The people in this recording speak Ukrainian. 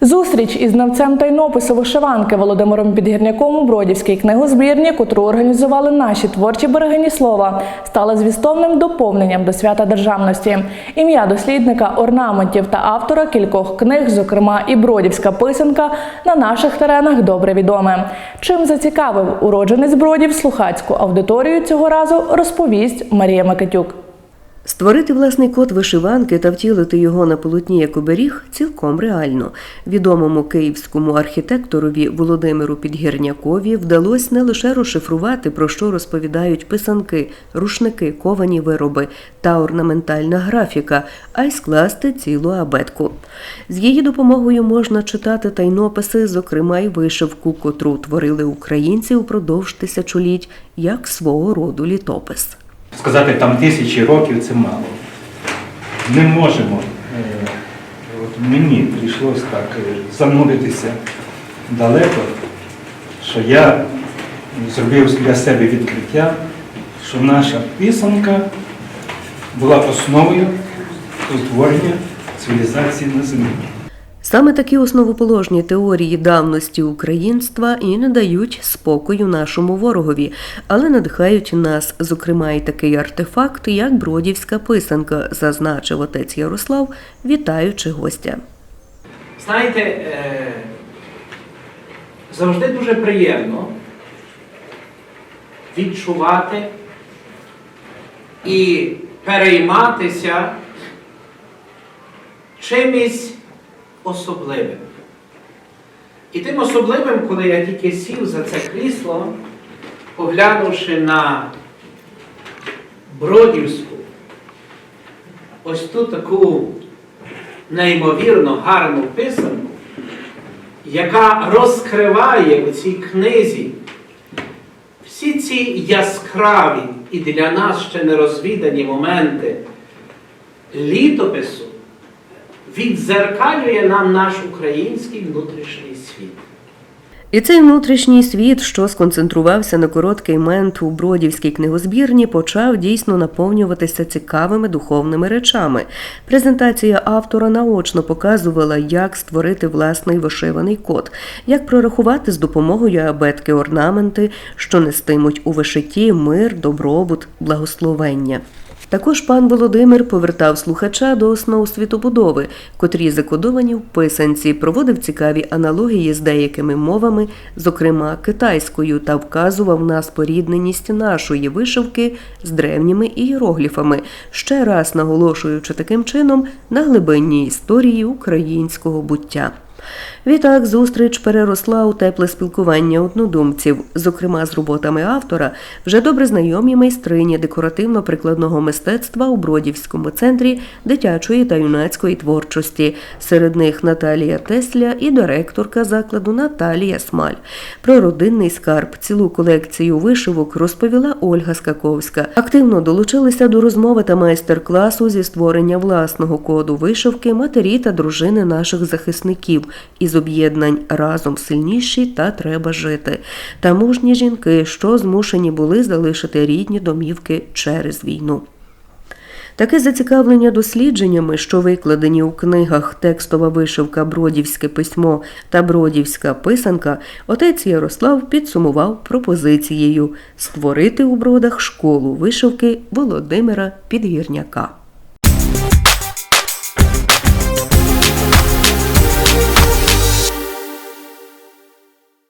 Зустріч із знавцем тайнопису вишиванки Володимиром Підгірняком у Бродівській книгозбірні, котру організували наші творчі берегині слова, стала звістовним доповненням до свята державності. Ім'я дослідника орнаментів та автора кількох книг, зокрема і Бродівська писанка, на наших теренах добре відоме. Чим зацікавив уродженець Бродів слухацьку аудиторію цього разу, розповість Марія Микитюк. Створити власний код вишиванки та втілити його на полотні як оберіг цілком реально. Відомому київському архітекторові Володимиру Підгірнякові вдалося не лише розшифрувати, про що розповідають писанки, рушники, ковані вироби та орнаментальна графіка, а й скласти цілу абетку. З її допомогою можна читати тайнописи, зокрема й вишивку, котру творили українці упродовж тисячоліть, як свого роду літопис. Сказати там тисячі років це мало. Не можемо. Е, От мені прийшлося так е, зануритися далеко, що я зробив для себе відкриття, що наша писанка була основою утворення цивілізації на землі. Саме такі основоположні теорії давності українства і не дають спокою нашому ворогові, але надихають нас, зокрема, і такий артефакт, як бродівська писанка, зазначив отець Ярослав, вітаючи гостя. Знаєте, е, завжди дуже приємно відчувати і перейматися чимось особливим. І тим особливим, коли я тільки сів за це крісло, поглянувши на Бродівську, ось ту таку неймовірно гарну писанку, яка розкриває у цій книзі всі ці яскраві і для нас ще не розвідані моменти літопису, відзеркалює нам наш український внутрішній світ. І цей внутрішній світ, що сконцентрувався на короткий мент у бродівській книгозбірні, почав дійсно наповнюватися цікавими духовними речами. Презентація автора наочно показувала, як створити власний вишиваний код, як прорахувати з допомогою абетки орнаменти, що нестимуть у вишитті мир, добробут, благословення. Також пан Володимир повертав слухача до основ світобудови, котрі закодовані в писанці, проводив цікаві аналогії з деякими мовами, зокрема китайською, та вказував на спорідненість нашої вишивки з древніми ієрогліфами, ще раз наголошуючи таким чином на глибинній історії українського буття. Відтак зустріч переросла у тепле спілкування однодумців, зокрема з роботами автора, вже добре знайомі майстрині декоративно-прикладного мистецтва у Бродівському центрі дитячої та юнацької творчості. Серед них Наталія Тесля і директорка закладу Наталія Смаль. Про родинний скарб, цілу колекцію вишивок розповіла Ольга Скаковська. Активно долучилися до розмови та майстер-класу зі створення власного коду вишивки матері та дружини наших захисників із об'єднань разом сильніші та треба жити. Та мужні жінки, що змушені були залишити рідні домівки через війну. Таке зацікавлення дослідженнями, що викладені у книгах текстова вишивка Бродівське письмо та Бродівська писанка, отець Ярослав підсумував пропозицією створити у бродах школу вишивки Володимира Підгірняка.